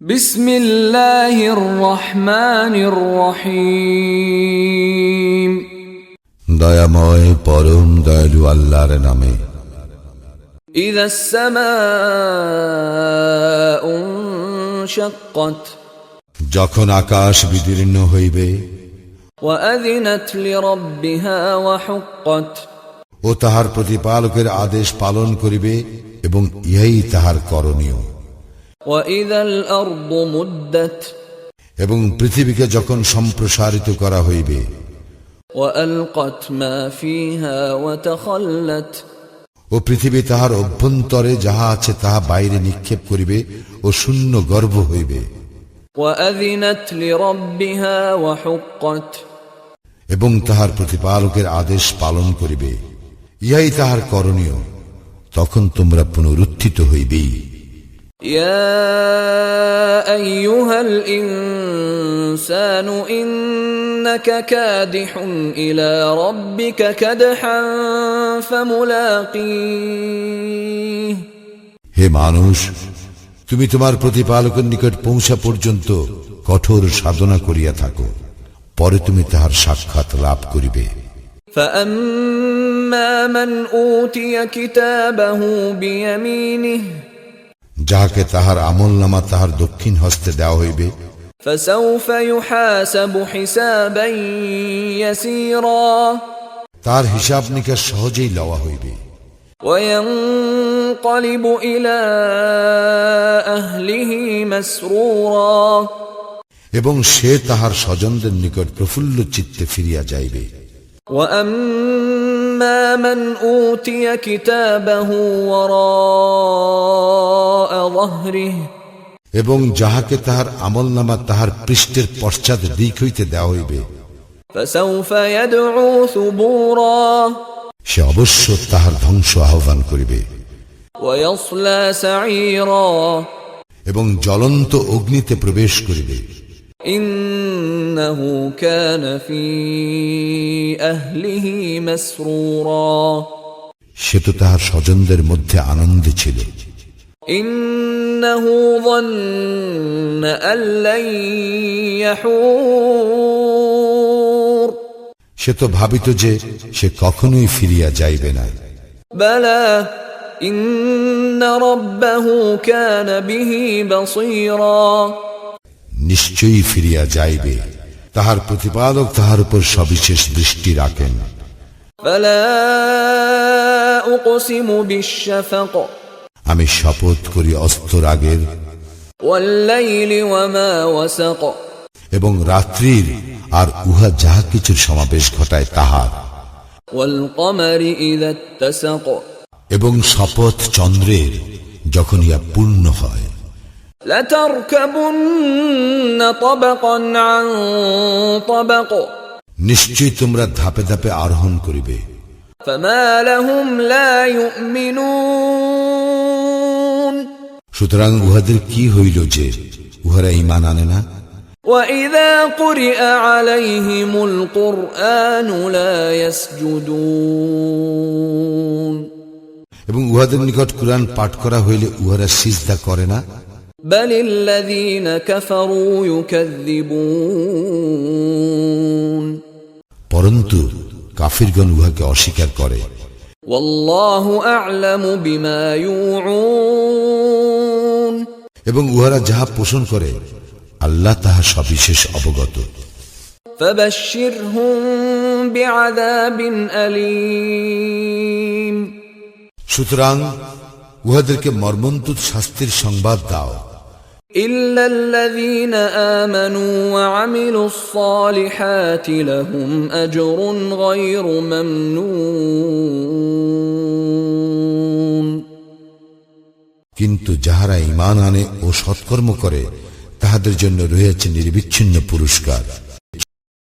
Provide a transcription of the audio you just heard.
بسم الله الرحمن الرحيم দয়াময় পরম দয়ালু আল্লাহর নামে إذا السماء انشقت যখন আকাশ বিদীর্ণ হইবে وأذنت لربها وحقت ও তাহার প্রতিপালকের আদেশ পালন করিবে এবং ইহাই তাহার করণীয় وإذا الأرض مدت এবং পৃথিবীকে যখন সম্প্রসারিত করা হইবে ও পৃথিবী তাহার অভ্যন্তরে যাহা আছে তাহা বাইরে নিক্ষেপ করিবে ও শূন্য গর্ব হইবে। এবং তাহার প্রতিপালকের আদেশ পালন করিবে। ইহাই তাহার করণীয়। তখন তোমরা পুনরুত্থিত হইবেই। يا أيها الإنسان إنك كادح إلى ربك كدحا فملاقيه হে মানুষ তুমি তোমার প্রতিপালকের নিকট পৌঁছা পর্যন্ত কঠোর সাধনা করিয়া থাকো পরে তুমি তাহার সাক্ষাৎ লাভ করিবে فأما من أوتي كتابه بيمينه যাহাকে তাহার আমল নামা তাহার দক্ষিণ হস্তে দেওয়া হইবে فسوف يحاسب حسابا يسيرا তার হিসাব নিকাশ সহজেই লওয়া হইবে وينقلب إلى أهله مسرورا এবং সে তাহার স্বজনদের নিকট প্রফুল্ল চিত্তে ফিরিয়া যাইবে وأما من أوتي كتابه وراء ظهره এবং যাহাকে তাহার আমল নামা তাহার পৃষ্ঠের পশ্চাৎ দিক হইতে দেওয়া হইবে فسوف يدعو ثبورا সে অবশ্য তাহার ধ্বংস আহ্বান করিবে ويصلى سعيرا এবং জ্বলন্ত অগ্নিতে প্রবেশ করিবে إنه كان في أهله مسرورا সে তো তাহার স্বজনদের মধ্যে আনন্দে ছিল إنه ظن أن لن يحور সে তো ভাবিত যে সে কখনোই ফিরিয়া যাইবে না بلى إن ربه كان به بصيرا নিশ্চয়ই ফিরিয়া যাইবে তাহার প্রতিপালক তাহার উপর সবিশেষ দৃষ্টি রাখেন। আমি শপথ করি অস্ত রাগের। এবং রাত্রির আর উহা যাহা কিছুর সমাবেশ ঘটায় তাহার। এবং শপথ চন্দ্রের যখন ইয়া পূর্ণ হয়। لتركبن طبقا عن طبق নিশ্চয়ই তোমরা ধাপে ধাপে আরোহণ করিবে فما لهم لا يؤمنون সুতরাং উহাদের কি হইল যে উহারা ইমান আনে না واذا قرئ عليهم القران لا يسجدون এবং উহাদের নিকট কুরআন পাঠ করা হইলে উহারা সিজদা করে না بل الذين كفروا يكذبون পরন্তু কাফিরগণ উহাকে অস্বীকার করে والله اعلم بما يوعون এবং উহারা যাহা পোষণ করে আল্লাহ তাহা সবিশেষ অবগত فبشرهم بعذاب اليم সুতরাং উহাদেরকে মর্মন্তুদ শাস্তির সংবাদ দাও الا الذين امنوا وعملوا الصالحات لهم اجر غير ممنون কিন্তু যাহারা ইমান আনে ও সৎকর্ম করে তাহাদের জন্য রয়েছে নির্বিচ্ছিন্ন পুরস্কার